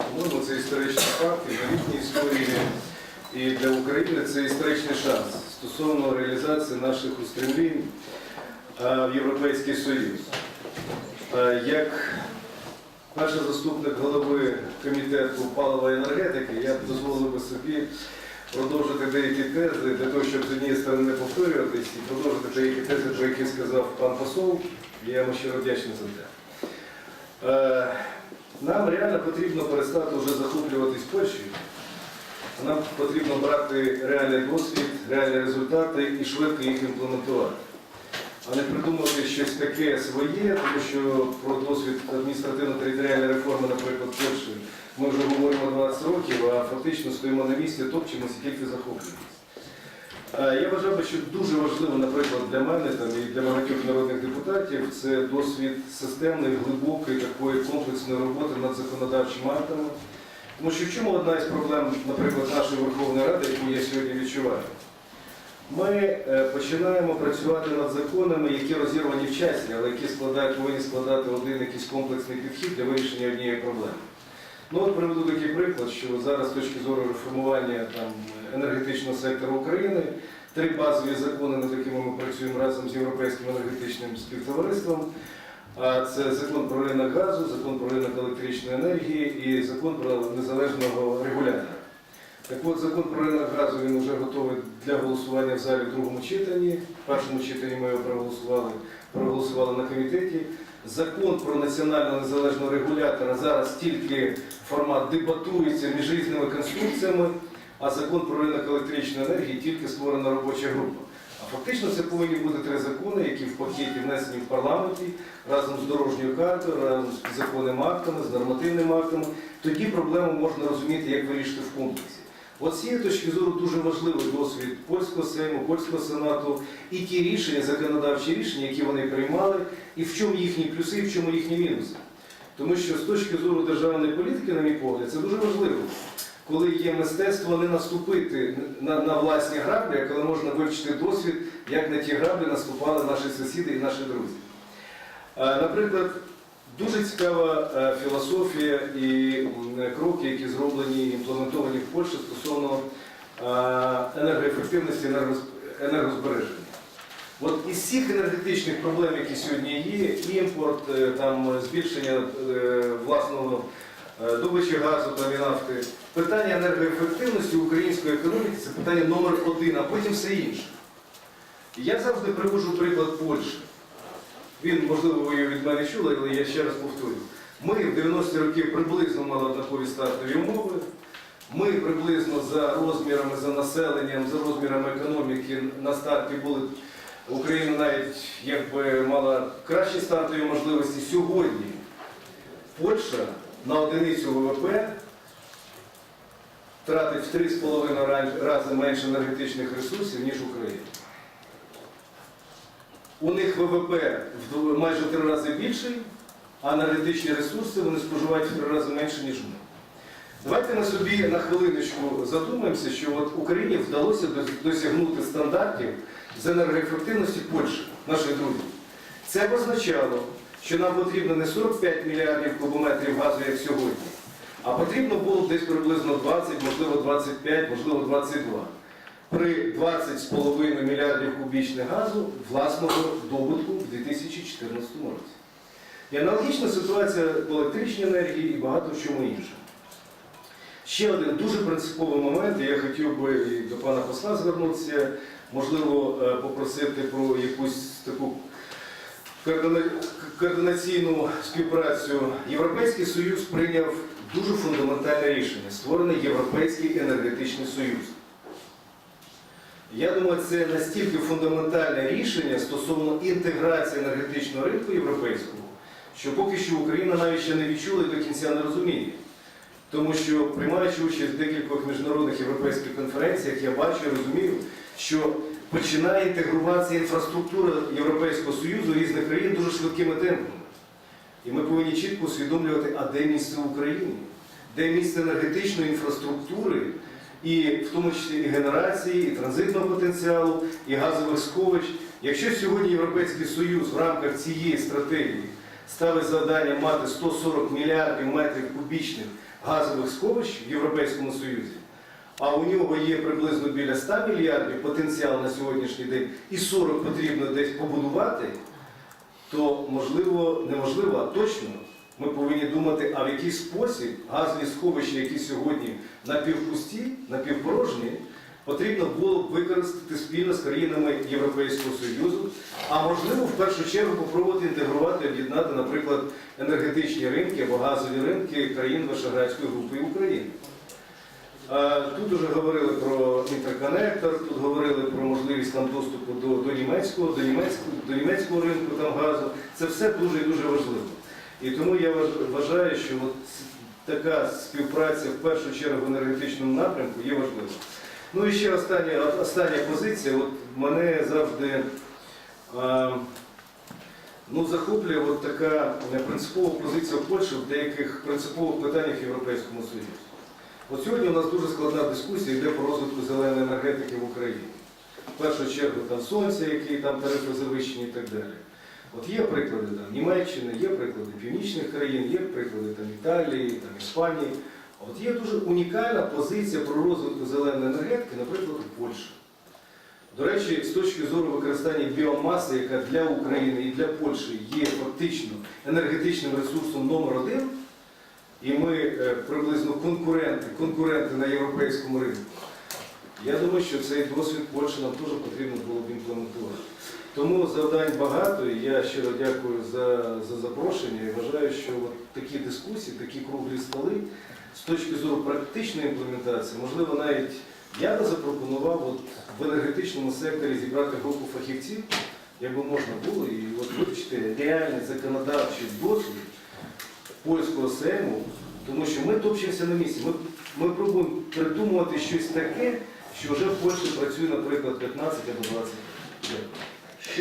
По-моєму, це історичний факт, і в новітній історії, і для України це історичний шанс стосовно реалізації наших устремлінь е, в Європейський Союз. Е, Як перший заступник голови комітету палива і енергетики, я дозволив би собі продовжити деякі тези для того, щоб з однієї сторони не повторюватись і продовжити деякі тези, про які сказав пан посол. Я йому щиро вдячний за це. Нам реально потрібно перестати вже захоплюватись Польщею. Нам потрібно брати реальний досвід, реальні результати і швидко їх імплементувати. А не придумувати щось таке своє, тому що про досвід адміністративно-територіальної реформи, наприклад, Польщі, ми вже говоримо 20 років, а фактично стоїмо на місці, топчемося тільки захоплюємося. Е, Я вважав би, що дуже важливо, наприклад, для мене там, і для багатьох народних депутатів це досвід системної, глибокої такої комплексної роботи над законодавчими актами. Тому що в чому одна із проблем, наприклад, нашої Верховної Ради, яку я сьогодні відчуваю? Ми е, починаємо працювати над законами, які розірвані в часі, але які складають, повинні складати один якийсь комплексний підхід для вирішення однієї проблеми. Ну от приведу такий приклад, що зараз з точки зору реформування там, енергетичного сектору України три базові закони, над якими ми працюємо разом з Європейським енергетичним співтовариством. А це закон про ринок газу, закон про ринок електричної енергії і закон про незалежного регулятора. Так от закон про ринок газу він вже готовий для голосування в залі в другому читанні. В першому читанні ми його проголосували, проголосували на комітеті. Закон про національного незалежного регулятора зараз тільки формат дебатується між різними конструкціями, а закон про ринок електричної енергії тільки створена робоча група. А фактично це повинні бути три закони, які в пакеті внесені в парламенті разом з дорожньою картою, разом з законними актами, з нормативними актами. Тоді проблему можна розуміти, як вирішити в комплексі. От з цієї точки зору дуже важливий досвід польського Сейму, польського сенату і ті рішення, законодавчі рішення, які вони приймали, і в чому їхні плюси, і в чому їхні мінуси. Тому що з точки зору державної політики, на мій погляд, це дуже важливо, коли є мистецтво не наступити на, на власні граблі, а коли можна вивчити досвід, як на ті граблі наступали наші сусіди і наші друзі. Е, Наприклад, дуже цікава е, філософія і кроки, які зроблені і імплементовані в Польщі стосовно е, енергоефективності енергозбереження. От із всіх енергетичних проблем, які сьогодні є, імпорт, е, там, збільшення е, власного е, добичі газу та нафти, питання енергоефективності української економіки це питання номер один, а потім все інше. Я завжди привожу приклад Польщі. Він, можливо, ви його від мене чули, але я ще раз повторю. Ми в 90-ті роки приблизно мали однакові стартові умови. Ми приблизно за розмірами, за населенням, за розмірами економіки на старті були. Україна навіть якби мала кращі стартові можливості. Сьогодні Польща на одиницю ВВП тратить в 3,5 рази менше енергетичних ресурсів, ніж Україна. У них ВВП майже в три рази більший, а енергетичні ресурси вони споживають в три рази менше, ніж ми. Давайте ми собі на хвилиночку задумаємося, що от Україні вдалося досягнути стандартів з енергоефективності Польщі, нашої друзі. Це означало, що нам потрібно не 45 мільярдів кубометрів газу, як сьогодні, а потрібно було десь приблизно 20, можливо 25, можливо 22 при 20,5 мільярдів кубічних газу власного добутку в 2014 році. І аналогічна ситуація по електричній енергії і багато в чому іншому. Ще один дуже принциповий момент, і я хотів би і до пана посла звернутися, можливо, е, попросити про якусь таку координаційну співпрацю. Європейський Союз прийняв дуже фундаментальне рішення створений Європейський енергетичний союз. Я думаю, це настільки фундаментальне рішення стосовно інтеграції енергетичного ринку європейського, що поки що Україна навіть ще не відчула і до кінця не розуміє. Тому що, приймаючи участь в декількох міжнародних європейських конференціях, я бачу і розумію, що починає інтегруватися інфраструктура Європейського Союзу різних країн дуже швидкими темпами. І ми повинні чітко усвідомлювати, а де місце України, де місце енергетичної інфраструктури, і в тому числі і генерації, і транзитного потенціалу, і газових сховищ. Якщо сьогодні Європейський Союз в рамках цієї стратегії ставить завдання мати 140 мільярдів метрів кубічних газових сховищ в Європейському Союзі, а у нього є приблизно біля 100 мільярдів потенціал на сьогоднішній день, і 40 потрібно десь побудувати, то можливо, неможливо, а точно ми повинні думати, а в який спосіб газові сховища, які сьогодні напівпусті, напівпорожні, потрібно було б використати спільно з країнами Європейського Союзу, а можливо в першу чергу попробувати інтегрувати, об'єднати, наприклад, енергетичні ринки або газові ринки країн Вишеградської групи України. Тут вже говорили про інтерконектор, тут говорили про можливість там доступу до, до німецького, до німецького, до німецького ринку там газу. Це все дуже і дуже важливо. І тому я вважаю, що от така співпраця в першу чергу в енергетичному напрямку є важливою. Ну і ще остання, остання позиція. От мене завжди а, ну, захоплює от така е, принципова позиція Польщі в деяких принципових питаннях Європейському Союзі. От сьогодні у нас дуже складна дискусія йде про розвитку зеленої енергетики в Україні. В першу чергу там сонце, які там тарифи завищені і так далі. От є приклади там Німеччини, є приклади північних країн, є приклади там Італії, там Іспанії. От є дуже унікальна позиція про розвиток зеленої енергетики, наприклад, у Польщі. До речі, з точки зору використання біомаси, яка для України і для Польщі є фактично енергетичним ресурсом номер один, і ми е, приблизно конкуренти, конкуренти на європейському ринку. Я думаю, що цей досвід Польщі нам теж потрібно було б імплементувати. Тому завдань багато, і я щиро дякую за, за запрошення і вважаю, що от такі дискусії, такі круглі столи з точки зору практичної імплементації, можливо, навіть я би запропонував от в енергетичному секторі зібрати групу фахівців, якби можна було, і от вивчити реальний законодавчий досвід польського сейму, тому що ми топчемося на місці. Ми, ми пробуємо придумувати щось таке, що вже в Польщі працює, наприклад, 15 або 20 років.